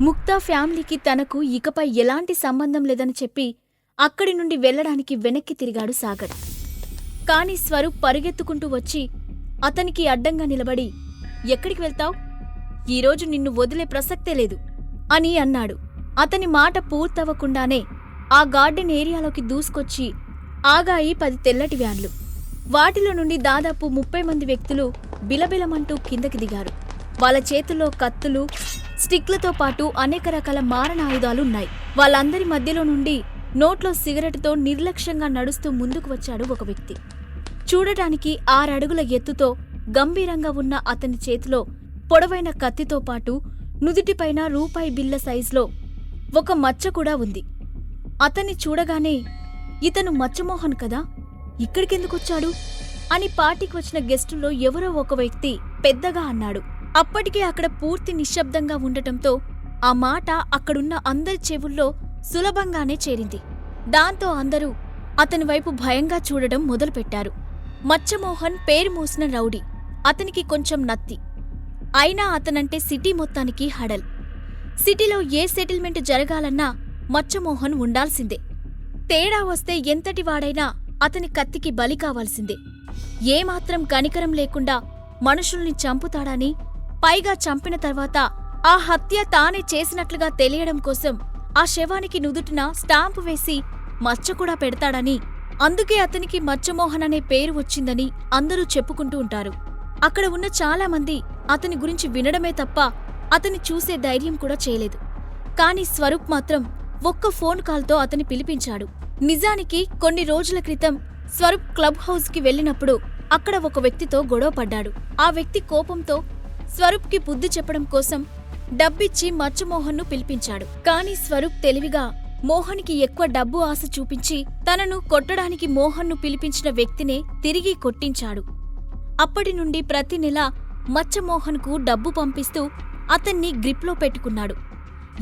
ముక్తా ఫ్యామిలీకి తనకు ఇకపై ఎలాంటి సంబంధం లేదని చెప్పి అక్కడి నుండి వెళ్ళడానికి వెనక్కి తిరిగాడు సాగర్. కాని స్వరూప్ పరుగెత్తుకుంటూ వచ్చి అతనికి అడ్డంగా నిలబడి ఎక్కడికి వెళ్తావ్? ఈరోజు నిన్ను వదిలే ప్రసక్తే లేదు అని అన్నాడు. అతని మాట పూర్తవ్వకుండానే ఆ గార్డెన్ ఏరియాలోకి దూసుకొచ్చి ఆగాయి పది తెల్లటి వ్యాన్లు. వాటిలో నుండి దాదాపు ముప్పై మంది వ్యక్తులు బిలబిలమంటూ కిందకి దిగారు. వాళ్ళ చేతుల్లో కత్తులు స్టిక్లతో పాటు అనేక రకాల మారణాయుధాలున్నాయి వాళ్ళందరి మధ్యలో నుండి నోట్లో సిగరెట్తో నిర్లక్ష్యంగా నడుస్తూ ముందుకు వచ్చాడు ఒక వ్యక్తి. చూడటానికి ఆరడుగుల ఎత్తుతో గంభీరంగా ఉన్న అతని చేతిలో పొడవైన కత్తితో పాటు నుదుటిపైన రూపాయి బిల్ల సైజులో ఒక మచ్చ కూడా ఉంది. అతన్ని చూడగానే ఇతను మచ్చమోహన్ కదా? ఇక్కడికెందుకొచ్చాడు అని పార్టీకి వచ్చిన గెస్టుల్లో ఎవరో ఒక వ్యక్తి పెద్దగా అన్నాడు. అప్పటికే అక్కడ పూర్తి నిశ్శబ్దంగా ఉండటంతో ఆ మాట అక్కడున్న అందరి చెవుల్లో సులభంగానే చేరింది. దాంతో అందరూ అతని వైపు భయంగా చూడడం మొదలుపెట్టారు. మచ్చమోహన్ పేరు మోసిన రౌడీ అతనికి కొంచెం నత్తి. అయినా అతనంటే సిటీ మొత్తానికి హడల్. సిటీలో ఏ సెటిల్మెంట్ జరగాలన్నా మచ్చమోహన్ ఉండాల్సిందే. తేడా వస్తే ఎంతటి వాడైనా అతని కత్తికి బలి కావాల్సిందే. ఏమాత్రం కనికరం లేకుండా మనుషుల్ని చంపుతాడని పైగా చంపిన తర్వాత ఆ హత్య తానే చేసినట్లుగా తెలియడం కోసం ఆ శవానికి నుదుటిన స్టాంపు వేసి మచ్చ కూడా పెడతాడని అందుకే అతనికి మచ్చమోహన్ అనే పేరు వచ్చిందని అందరూ చెప్పుకుంటూ ఉంటారు. అక్కడ ఉన్న చాలామంది అతని గురించి వినడమే తప్ప అతని చూసే ధైర్యం కూడా చేయలేదు. కాని స్వరూప్ మాత్రం ఒక్క ఫోన్ కాల్తో అతని పిలిపించాడు. నిజానికి కొన్ని రోజుల క్రితం స్వరూప్ క్లబ్ హౌస్కి వెళ్ళినప్పుడు అక్కడ ఒక వ్యక్తితో గొడవ పడ్డాడు. ఆ వ్యక్తి కోపంతో స్వరూప్కి బుద్ధి చెప్పడం కోసం డబ్బిచ్చి మచ్చమోహన్ను పిలిపించాడు. కాని స్వరూప్ తెలివిగా మోహన్కి ఎక్కువ డబ్బు ఆశ చూపించి తనను కొట్టడానికి మోహన్ను పిలిపించిన వ్యక్తినే తిరిగి కొట్టించాడు. అప్పటి నుండి ప్రతి నెల మచ్చమోహన్కు డబ్బు పంపిస్తూ అతన్ని గ్రిప్లో పెట్టుకున్నాడు.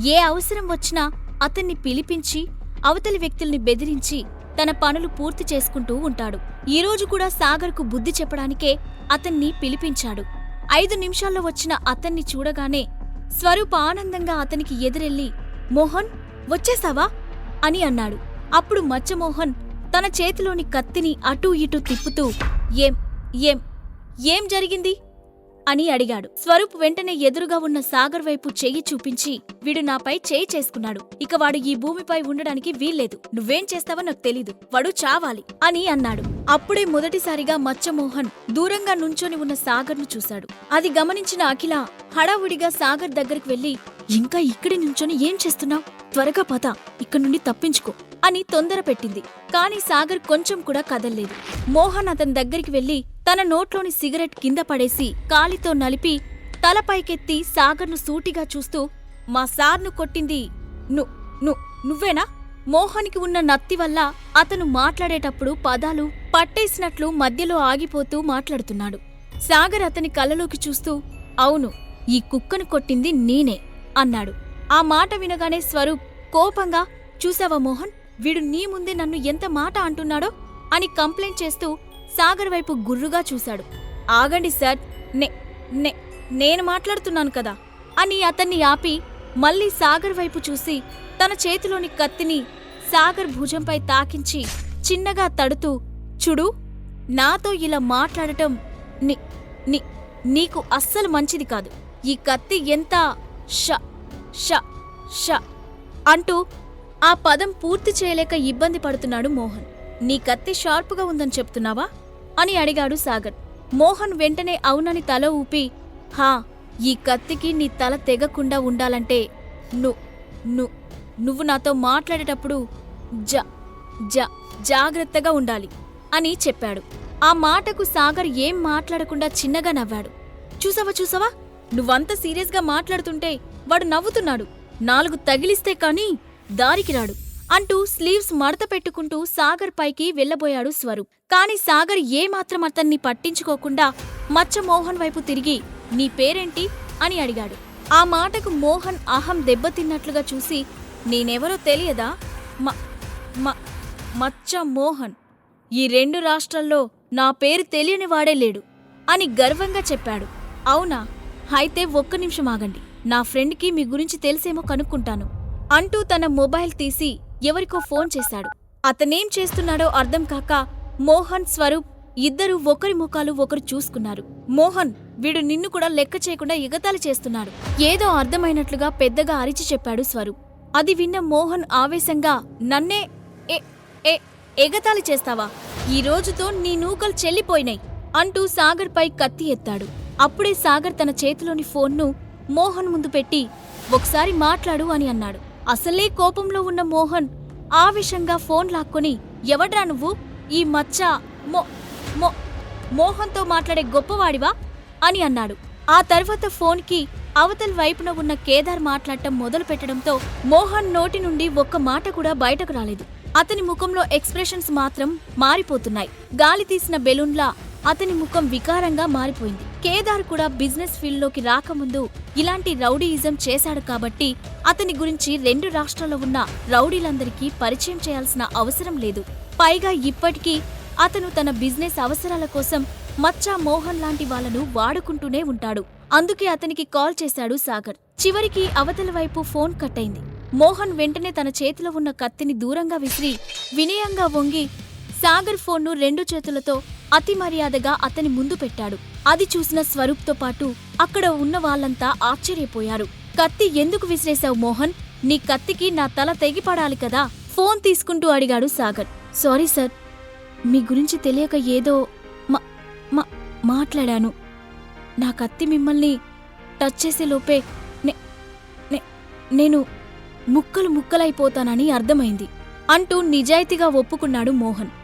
ఏ అవసరం వచ్చినా అతన్ని పిలిపించి అవతలి వ్యక్తుల్ని బెదిరించి తన పనులు పూర్తి చేసుకుంటూ ఉంటాడు. ఈరోజు కూడా సాగర్కు బుద్ధి చెప్పడానికే అతన్ని పిలిపించాడు. ఐదు నిమిషాల్లో వచ్చిన అతన్ని చూడగానే స్వరూప ఆనందంగా అతనికి ఎదురెళ్ళి మోహన్ వచ్చేసావా? అని అన్నాడు. అప్పుడు మచ్చమోహన్ తన చేతిలోని కత్తిని అటూ ఇటూ తిప్పుతూ ఏం ఏం ఏం జరిగింది? అని అడిగాడు. స్వరూప్ వెంటనే ఎదురుగా ఉన్న సాగర్ వైపు చెయ్యి చూపించి వీడు నాపై చేయి చేసుకున్నాడు. ఇక వాడు ఈ భూమిపై ఉండడానికి వీల్లేదు. నువ్వేం చేస్తావో నాకు తెలీదు. వాడు చావాలి అని అన్నాడు. అప్పుడే మొదటిసారిగా మచ్చమోహన్ దూరంగా నుంచొని ఉన్న సాగర్ను చూశాడు. అది గమనించిన అఖిల హడావుడిగా సాగర్ దగ్గరికి వెళ్ళి ఇంకా ఇక్కడి నుంచొని ఏం చేస్తున్నావు? త్వరగా పద. ఇక్కడి నుండి తప్పించుకో. అని తొందర పెట్టింది. కాని సాగర్ కొంచెం కూడా కదల్లేదు. మోహన్ అతని దగ్గరికి వెళ్ళి తన నోట్లోని సిగరెట్ కింద పడేసి కాలితో నలిపి తల పైకెత్తి సాగర్ను సూటిగా చూస్తూ మా సార్ను కొట్టింది ను ను నువ్వేనా? మోహన్కి ఉన్న నత్తి వల్ల అతను మాట్లాడేటప్పుడు పదాలు పట్టేసినట్లు మధ్యలో ఆగిపోతూ మాట్లాడుతున్నాడు. సాగర్ అతని కళ్ళలోకి చూస్తూ అవును ఈ కుక్కను కొట్టింది నేనే అన్నాడు. ఆ మాట వినగానే స్వరూప్ కోపంగా చూసావా మోహన్? వీడు నీ ముందే నన్ను ఎంత మాట అంటున్నాడో అని కంప్లైంట్ చేస్తూ సాగర్ వైపు గుర్రుగా చూశాడు. ఆగండి సార్ నే నే నేను మాట్లాడుతున్నాను కదా అని అతన్ని ఆపి మళ్ళీ సాగర్ వైపు చూసి తన చేతిలోని కత్తిని సాగర్ భుజంపై తాకించి చిన్నగా తడుతూ చూడు నాతో ఇలా మాట్లాడటం ని ని నీకు అస్సలు మంచిది కాదు. ఈ కత్తి ఎంత ష ష ష అంటూ ఆ పదం పూర్తి చేయలేక ఇబ్బంది పడుతున్నాడు మోహన్. నీ కత్తి షార్పుగా ఉందని చెప్తున్నావా? అని అడిగాడు సాగర్. మోహన్ వెంటనే అవునని తల ఊపి హా ఈ కత్తికి నీ తల తెగకుండా ఉండాలంటే ను ను నువ్వు నాతో మాట్లాడేటప్పుడు జ జ జాగ్రత్తగా ఉండాలి అని చెప్పాడు. ఆ మాటకు సాగర్ ఏం మాట్లాడకుండా చిన్నగా నవ్వాడు. చూసావా చూసావా? నువ్వంత సీరియస్గా మాట్లాడుతుంటే వాడు నవ్వుతున్నాడు. నాలుగు తగిలిస్తే కానీ దారికి రాడు. అంటూ స్లీవ్స్ మడత పెట్టుకుంటూ సాగర్ పైకి వెళ్ళబోయాడు స్వరూప్ కాని సాగర్ ఏమాత్రం అతన్ని పట్టించుకోకుండా మచ్చ మోహన్ వైపు తిరిగి నీ పేరేంటి? అని అడిగాడు. ఆ మాటకు మోహన్ అహం దెబ్బతిన్నట్లుగా చూసి నేనెవరో తెలియదా? మ మ మచ్చ మోహన్ ఈ రెండు రాష్ట్రాల్లో నా పేరు తెలియని వాడే లేడు అని గర్వంగా చెప్పాడు. అవునా? అయితే ఒక్క నిమిషం ఆగండి. నా ఫ్రెండ్కి మీ గురించి తెలిసేమో కనుక్కుంటాను. అంటూ తన మొబైల్ తీసి ఎవరికో ఫోన్ చేశాడు. అతనేం చేస్తున్నాడో అర్థం కాక మోహన్ స్వరూప్ ఇద్దరూ ఒకరి ముఖాలు ఒకరు చూసుకున్నారు. మోహన్ వీడు నిన్ను కూడా లెక్క చేయకుండా ఎగతాళి చేస్తున్నాడు. ఏదో అర్థమైనట్లుగా పెద్దగా అరిచి చెప్పాడు స్వరూప్. అది విన్న మోహన్ ఆవేశంగా నన్నే ఏ ఎగతాళి చేస్తావా? ఈ రోజుతో నీ నూకలు చెల్లిపోయినాయి అంటూ సాగర్ పై కత్తి ఎత్తాడు. అప్పుడే సాగర్ తన చేతిలోని ఫోన్ను మోహన్ ముందు పెట్టి ఒకసారి మాట్లాడు అని అన్నాడు. అసలే కోపంలో ఉన్న మోహన్ ఆవేశంగా ఫోన్ లాక్కొని ఎవడ్రా నువ్వు? ఈ మచ్చ మో మో మోహన్తో మాట్లాడే గొప్పవాడివా? అని అన్నాడు. ఆ తర్వాత ఫోన్కి అవతల వైపున ఉన్న కేదార్ మాట్లాడటం మొదలు పెట్టడంతో మోహన్ నోటి నుండి ఒక్క మాట కూడా బయటకు రాలేదు. అతని ముఖంలో ఎక్స్ప్రెషన్స్ మాత్రం మారిపోతున్నాయి. గాలి తీసిన బెలూన్లా అతని ముఖం వికారంగా మారిపోయింది. కేదార్ కూడా బిజినెస్ ఫీల్డ్లోకి రాకముందు ఇలాంటి రౌడీయిజం చేశాడు కాబట్టి అతని గురించి రెండు రాష్ట్రాల్లో ఉన్న రౌడీలందరికీ పరిచయం చేయాల్సిన అవసరం లేదు. పైగా ఇప్పటికీ అతను తన బిజినెస్ అవసరాల కోసం మచ్చా మోహన్ లాంటి వాళ్ళను వాడుకుంటూనే ఉంటాడు. అందుకే అతనికి కాల్ చేశాడు సాగర్. చివరికి అవతల వైపు ఫోన్ కట్ అయింది మోహన్ వెంటనే తన చేతిలో ఉన్న కత్తిని దూరంగా విసిరి వినయంగా వంగి సాగర్ ఫోన్ను రెండు చేతులతో అతి మర్యాదగా అతని ముందు పెట్టాడు. అది చూసిన స్వరూప్తో పాటు అక్కడ ఉన్న వాళ్ళంతా ఆశ్చర్యపోయారు. కత్తి ఎందుకు విసిరేశావు మోహన్? నీ కత్తికి నా తల తెగిపడాలి కదా? ఫోన్ తీసుకుంటూ అడిగాడు సాగర్. సారీ సార్ మీ గురించి తెలియక ఏదో మా- మాట్లాడాను. నా కత్తి మిమ్మల్ని టచ్ చేసే లోపే నేను ముక్కలు ముక్కలైపోతానని అర్థమైంది. అంటూ నిజాయితీగా ఒప్పుకున్నాడు మోహన్.